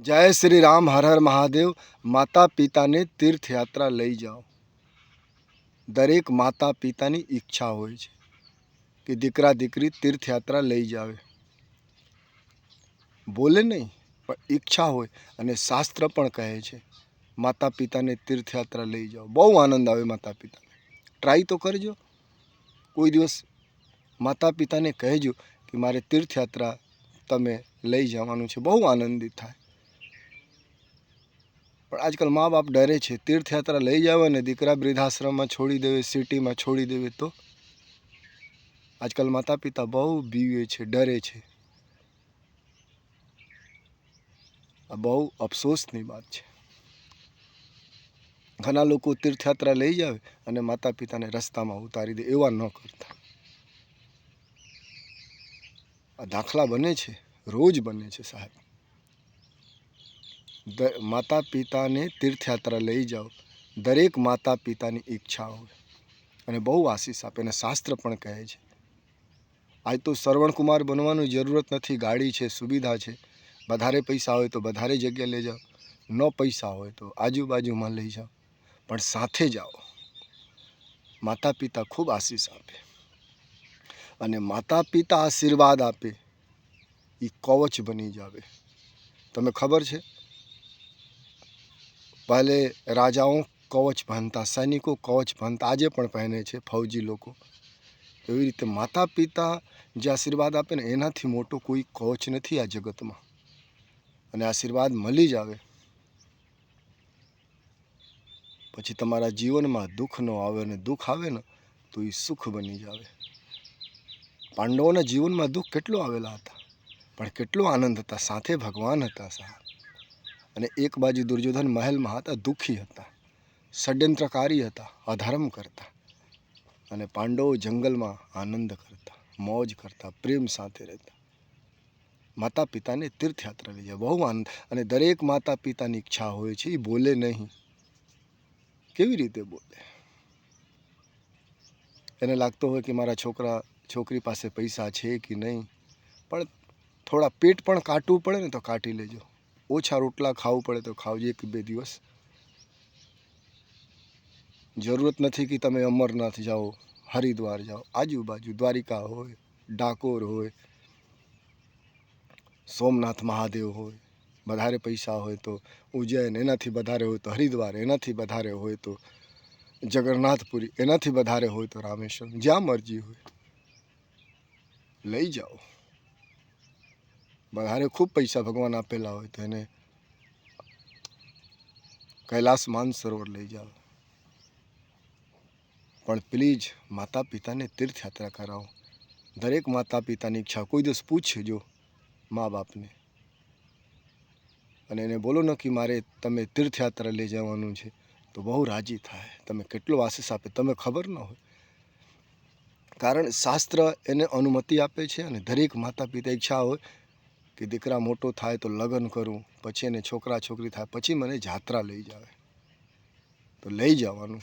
જય શ્રી રામ, હર હર મહાદેવ. માતા પિતાને તીર્થયાત્રા લઈ જાઓ. દરેક માતા પિતાની ઈચ્છા હોય છે કે દીકરા દીકરી તીર્થયાત્રા લઈ જાવે બોલે નહીં, પણ ઈચ્છા હોય અને શાસ્ત્ર પણ કહે છે માતા પિતાને તીર્થયાત્રા લઈ જાઓ. બહુ આનંદ આવે માતા પિતાને ટ્રાય તો કરજો. કોઈ દિવસ માતા પિતાને કહેજો કે મારે તીર્થયાત્રા તમે લઈ જવાનું છે. બહુ આનંદિત થાય. પણ આજકાલ મા બાપ ડરે છે. તીર્થયાત્રા લઈ જાવે ને દીકરા વૃદ્ધાશ્રમમાં છોડી દેવે, સિટીમાં છોડી દેવે તો? આજકાલ માતા પિતા બહુ બીવે છે, ડરે છે. આ બહુ અફસોસની વાત છે. ઘણા લોકો તીર્થયાત્રા લઈ જાવે અને માતા પિતાને રસ્તામાં ઉતારી દે એવા ન કરતા. આ દાખલા બને છે, રોજ બને છે સાહેબ. માતા પિતાને તીર્થયાત્રા લઈ જાઓ. દરેક માતા પિતાની ઈચ્છા હોય. અને બહુ આશીષ આપે અને શાસ્ત્ર પણ કહે છે. આજ તો શ્રવણકુમાર બનવાની જરૂરત નથી. ગાડી છે, સુવિધા છે. વધારે પૈસા હોય તો વધારે જગ્યા લઈ જાઓ. ન પૈસા હોય તો આજુબાજુમાં લઈ જાઓ. પણ સાથે જાઓ. માતા પિતા ખૂબ આશીષ આપે. અને માતા પિતા આશીર્વાદ આપે. એ કવચ બની જાવે. તમે ખબર છે? પહેલે રાજાઓ કવચ પહેનતા સૈનિકો કવચ પહેનતા આજે પણ પહેને છે ફૌજી લોકો. એવી રીતે માતા પિતા જે આશીર્વાદ આપે ને, એનાથી મોટો કોઈ કવચ નથી આ જગતમાં. અને આશીર્વાદ મળી જ આવે. પછી તમારા જીવનમાં દુઃખ ન આવે અને દુઃખ આવે ને, તો એ સુખ બની જાવે પાંડવોના જીવનમાં દુઃખ કેટલો આવેલા હતા? પણ કેટલો આનંદ હતા, સાથે ભગવાન હતા સાહેબ. અને એક બાજુ દુર્યોધન મહેલમાં હતા, દુઃખી હતા, ષડયંત્રકારી હતા, અધર્મ કરતા અને પાંડવો જંગલમાં આનંદ કરતા, મોજ કરતા, પ્રેમ સાથે રહેતા. માતા પિતાને તીર્થયાત્રા લઈ જાય, બહુ આનંદ. અને દરેક માતા પિતાની ઈચ્છા હોય છે એ બોલે નહીં. કેવી રીતે બોલે? એને લાગતો હોય કે મારા છોકરા, છોકરી પાસે પૈસા છે કે નહીં? પણ થોડા પેટ પણ કાટવું પડે ને તો કાટી લેજો. ઓછા રોટલા ખાવું પડે તો ખાવજે એક બે દિવસ. જરૂરત નથી કે તમે અમરનાથ જાઓ, હરિદ્વાર જાઓ, આજુબાજુ દ્વારિકા હોય, ડાકોર હોય, સોમનાથ મહાદેવ હોય, વધારે પૈસા હોય તો ઉજ્જૈન, એનાથી વધારે હોય તો હરિદ્વાર, એનાથી વધારે હોય તો જગન્નાથપુરી, એનાથી વધારે હોય તો રામેશ્વર જ્યાં મરજી હોય, લઈ જાઓ. વધારે ખૂબ પૈસા ભગવાન આપેલા હોય તો એને કૈલાસ માનસરોવર લઈ જાઓ. પણ પ્લીઝ માતા પિતાને તીર્થયાત્રા કરાવો. દરેક માતા પિતાની ઈચ્છા, કોઈ દિવસ પૂછજો મા બાપને. અને એને બોલો ન કે મારે તમે તીર્થયાત્રા લઈ જવાનું છે, તો બહુ રાજી થાય. તમે કેટલો આશીષ આપે, તમે ખબર ન હોય. કારણ શાસ્ત્ર એને અનુમતિ આપે છે અને દરેક માતા પિતા ઈચ્છા હોય કે દીકરા મોટો થાય તો લગ્ન કરું, પછી એને છોકરા છોકરી થાય, પછી મને જાત્રા લઈ જાવે તો લઈ જવાનું.